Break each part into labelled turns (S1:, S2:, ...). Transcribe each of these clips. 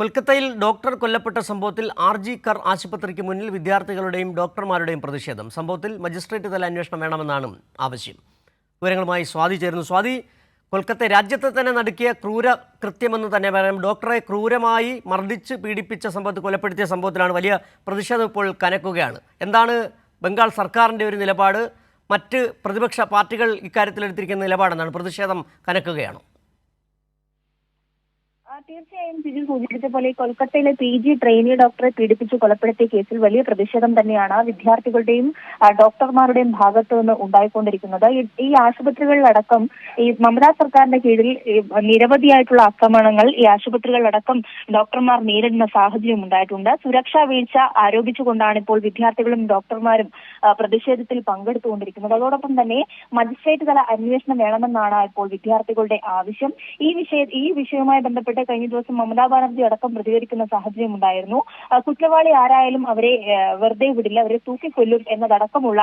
S1: കൊൽക്കത്തയിൽ ഡോക്ടർ കൊല്ലപ്പെട്ട സംഭവത്തിൽ ആർ ജി കർ ആശുപത്രിക്ക് മുന്നിൽ വിദ്യാർത്ഥികളുടെയും ഡോക്ടർമാരുടെയും പ്രതിഷേധം. സംഭവത്തിൽ മജിസ്ട്രേറ്റ് തല അന്വേഷണം വേണമെന്നാണ് ആവശ്യം. വിവരങ്ങളുമായി സ്വാതി ചേരുന്നു. സ്വാതി കൊൽക്കത്ത രാജ്യത്തെ തന്നെ നടുക്കിയ ക്രൂര കൃത്യമെന്ന് തന്നെ പറയാം. ഡോക്ടറെ ക്രൂരമായി മർദ്ദിച്ച് പീഡിപ്പിച്ച സംഭവത്തിൽ കൊലപ്പെടുത്തിയ സംഭവത്തിലാണ് വലിയ പ്രതിഷേധം ഇപ്പോൾ കനക്കുകയാണ്. എന്താണ് ബംഗാൾ സർക്കാരിന്റെ ഒരു നിലപാട്? മറ്റ് പ്രതിപക്ഷ പാർട്ടികൾ ഇക്കാര്യത്തിൽ എടുത്തിരിക്കുന്ന നിലപാടെന്നാണ് പ്രതിഷേധം കനക്കുകയാണോ?
S2: തീർച്ചയായും സിജു സൂചിപ്പിച്ച പോലെ കൊൽക്കത്തയിലെ പി ജി ട്രെയിനി ഡോക്ടറെ പീഡിപ്പിച്ച് കൊലപ്പെടുത്തിയ കേസിൽ വലിയ പ്രതിഷേധം തന്നെയാണ് വിദ്യാർത്ഥികളുടെയും ഡോക്ടർമാരുടെയും ഭാഗത്തു നിന്ന് ഉണ്ടായിക്കൊണ്ടിരിക്കുന്നത്. ഈ- ആശുപത്രികളിലടക്കം ഈ മമതാ സർക്കാരിന്റെ കീഴിൽ നിരവധിയായിട്ടുള്ള ആക്രമണങ്ങൾ ഈ ആശുപത്രികളിലടക്കം ഡോക്ടർമാർ നേരിടുന്ന സാഹചര്യം ഉണ്ടായിട്ടുണ്ട്. സുരക്ഷാ വീഴ്ച ആരോപിച്ചുകൊണ്ടാണ് ഇപ്പോൾ വിദ്യാർത്ഥികളും ഡോക്ടർമാരും പ്രതിഷേധത്തിൽ പങ്കെടുത്തുകൊണ്ടിരിക്കുന്നത്. അതോടൊപ്പം തന്നെ മജിസ്ട്രേറ്റ് തല അന്വേഷണം വേണമെന്നാണ് ഇപ്പോൾ വിദ്യാർത്ഥികളുടെ ആവശ്യം. ഈ വിഷയ ഈ വിഷയവുമായി ബന്ധപ്പെട്ട് കഴിഞ്ഞ ദിവസം മമതാ ബാനർജി അടക്കം പ്രതികരിക്കുന്ന സാഹചര്യം ഉണ്ടായിരുന്നു. കുറ്റവാളി ആരായാലും അവരെ വെറുതെ വിടില്ല അവരെ തൂക്കിക്കൊല്ലും എന്നതടക്കമുള്ള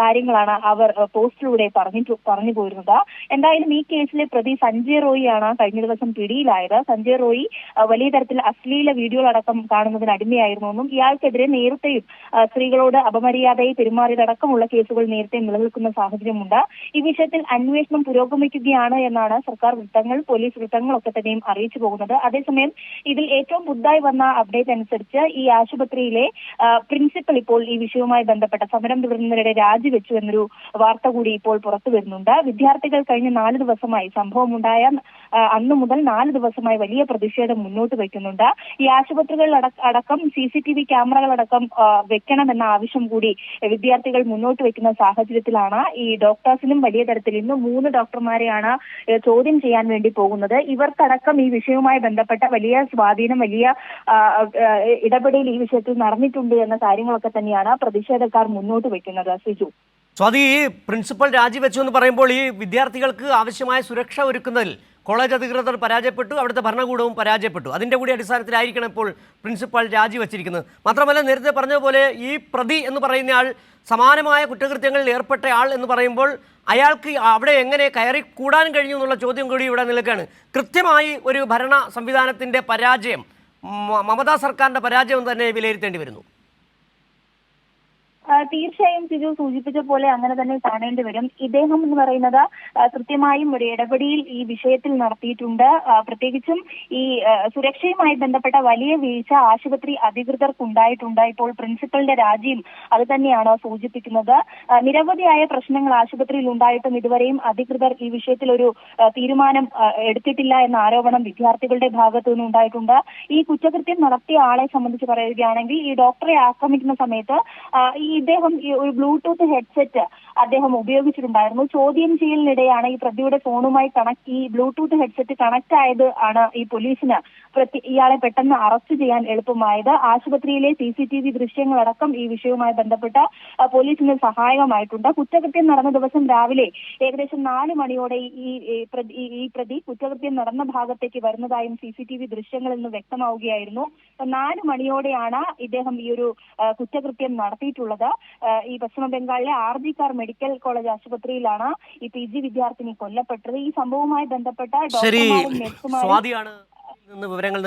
S2: കാര്യങ്ങളാണ് അവർ പോസ്റ്റിലൂടെ പറഞ്ഞു പറഞ്ഞു പോരുന്നത്. എന്തായാലും ഈ കേസിലെ പ്രതി സഞ്ജയ് റോയിയാണ് കഴിഞ്ഞ ദിവസം പിടിയിലായത്. സഞ്ജയ് റോയി വലിയ തരത്തിൽ അശ്ലീല വീഡിയോകളടക്കം കാണുന്നതിന് അടിമയായിരുന്നു എന്നും ഇയാൾക്കെതിരെ നേരത്തെയും സ്ത്രീകളോട് അപമര്യാദയെ പെരുമാറിയതടക്കമുള്ള കേസുകൾ നേരത്തെ നിലനിൽക്കുന്ന സാഹചര്യമുണ്ട്. ഈ വിഷയത്തിൽ അന്വേഷണം പുരോഗമിക്കുകയാണ് എന്നാണ് സർക്കാർ വൃത്തങ്ങൾ പോലീസ് വൃത്തങ്ങളൊക്കെ തന്നെയും അറിയിച്ചു പോകുന്നത്. അതേസമയം ഇതിൽ ഏറ്റവും പുതുതായി വന്ന അപ്ഡേറ്റ് അനുസരിച്ച് ഈ ആശുപത്രിയിലെ പ്രിൻസിപ്പൽ ഇപ്പോൾ ഈ വിഷയവുമായി ബന്ധപ്പെട്ട സമരം തുടരുന്നവരുടെ രാജിവെച്ചു എന്നൊരു വാർത്ത കൂടി ഇപ്പോൾ പുറത്തു വരുന്നുണ്ട്. വിദ്യാർത്ഥികൾ കഴിഞ്ഞ നാല് ദിവസമായി സംഭവമുണ്ടായ അന്നു മുതൽ നാല് ദിവസമായി വലിയ പ്രതിഷേധം മുന്നോട്ട് വയ്ക്കുന്നുണ്ട്. ഈ ആശുപത്രികളിൽ അടക്ക- സി സി ടി വി ക്യാമറകളടക്കം വെക്കണമെന്ന ആവശ്യം കൂടി വിദ്യാർത്ഥികൾ മുന്നോട്ട് വെക്കുന്ന സാഹചര്യത്തിലാണ്. ഈ ഡോക്ടേഴ്സിനും വലിയ തരത്തിൽ ഇന്ന് മൂന്ന് ഡോക്ടർമാരെയാണ് ചോദ്യം ചെയ്യാൻ വേണ്ടി പോകുന്നത്. ഇവർക്കടക്കം ഈ വിഷയവുമായി ബന്ധപ്പെട്ട വലിയ സ്വാധീനം വലിയ ഇടപെടൽ ഈ വിഷയത്തിൽ നടന്നിട്ടുണ്ട് എന്ന കാര്യങ്ങളൊക്കെ തന്നെയാണ് പ്രതിഷേധക്കാർ മുന്നോട്ട് വെക്കുന്നത് സിജു.
S1: സ്വാതി പ്രിൻസിപ്പൽ രാജിവെച്ചു എന്ന് പറയുമ്പോൾ ഈ വിദ്യാർത്ഥികൾക്ക് ആവശ്യമായ സുരക്ഷ ഒരുക്കുന്നതിൽ കോളേജ് അധികൃതർ പരാജയപ്പെട്ടു അവിടുത്തെ ഭരണകൂടവും പരാജയപ്പെട്ടു. അതിന്റെ കൂടി അടിസ്ഥാനത്തിലായിരിക്കണം ഇപ്പോൾ പ്രിൻസിപ്പൽ രാജിവെച്ചിരിക്കുന്നത് മാത്രമല്ല നേരത്തെ പറഞ്ഞതുപോലെ ഈ പ്രതി എന്ന് പറയുന്നയാൾ സമാനമായ കുറ്റകൃത്യങ്ങളിൽ ഏർപ്പെട്ട ആൾ എന്ന് പറയുമ്പോൾ അയാൾക്ക് അവിടെ എങ്ങനെ കയറി കൂടാൻ കഴിഞ്ഞു എന്നുള്ള ചോദ്യം കൂടി ഇവിടെ നിൽക്കുകയാണ്. കൃത്യമായി ഒരു ഭരണ സംവിധാനത്തിന്റെ പരാജയം മമതാ സർക്കാരിന്റെ പരാജയം തന്നെ വിലയിരുത്തേണ്ടി വരുന്നു.
S2: തീർച്ചയായും സിജു സൂചിപ്പിച്ച പോലെ അങ്ങനെ തന്നെ കാണേണ്ടി വരും. ഇദ്ദേഹം എന്ന് പറയുന്നത് കൃത്യമായും ഒരു ഇടപെടിയിൽ ഈ വിഷയത്തിൽ നടത്തിയിട്ടുണ്ട്. പ്രത്യേകിച്ചും ഈ സുരക്ഷയുമായി ബന്ധപ്പെട്ട വലിയ വീഴ്ച ആശുപത്രി അധികൃതർക്കുണ്ടായിട്ടുണ്ട്. ഇപ്പോൾ പ്രിൻസിപ്പലിന്റെ രാജിയും അത് തന്നെയാണ് സൂചിപ്പിക്കുന്നത്. നിരവധിയായ പ്രശ്നങ്ങൾ ആശുപത്രിയിൽ ഉണ്ടായിട്ടും ഇതുവരെയും അധികൃതർ ഈ വിഷയത്തിൽ ഒരു തീരുമാനം എടുത്തിട്ടില്ല എന്ന ആരോപണം വിദ്യാർത്ഥികളുടെ ഭാഗത്തു നിന്നുണ്ടായിട്ടുണ്ട് ഈ കുറ്റകൃത്യം നടത്തിയ ആളെ സംബന്ധിച്ച് പറയുകയാണെങ്കിൽ ഈ ഡോക്ടറെ ആക്രമിക്കുന്ന സമയത്ത് ഈ ഇദ്ദേഹം ഈ ഒരു ബ്ലൂടൂത്ത് ഹെഡ്സെറ്റ് അദ്ദേഹം ഉപയോഗിച്ചിട്ടുണ്ടായിരുന്നു. ചോദ്യം ചെയ്യലിനിടെയാണ് ഈ പ്രതിയുടെ ഫോണുമായി കണക്ട് ഈ ബ്ലൂടൂത്ത് ഹെഡ്സെറ്റ് കണക്ട് ആയത് ആണ് ഈ പോലീസിന് ഇയാളെ പെട്ടെന്ന് അറസ്റ്റ് ചെയ്യാൻ എളുപ്പമായത്. ആശുപത്രിയിലെ സി സി ടി വി ദൃശ്യങ്ങളടക്കം ഈ വിഷയവുമായി ബന്ധപ്പെട്ട പോലീസിന് സഹായകമായിട്ടുണ്ട്. കുറ്റകൃത്യം നടന്ന ദിവസം രാവിലെ ഏകദേശം നാല് മണിയോടെ ഈ ഈ പ്രതി- കുറ്റകൃത്യം നടന്ന ഭാഗത്തേക്ക് വരുന്നതായും സി സി ടി വി ദൃശ്യങ്ങളിൽ നിന്ന് വ്യക്തമാവുകയായിരുന്നു. നാല് മണിയോടെയാണ് ഇദ്ദേഹം ഈ ഒരു കുറ്റകൃത്യം നടത്തിയിട്ടുള്ളത്. ഈ പശ്ചിമ ബംഗാളിലെ R G Kar medical college ആശുപത്രിയിലാണ് ഈ പി ജി വിദ്യാർത്ഥിനി കൊല്ലപ്പെട്ടത്. ഈ സംഭവവുമായി ബന്ധപ്പെട്ട ഡോക്ടർമാരും നഴ്സുമാരും
S1: വിവരങ്ങൾ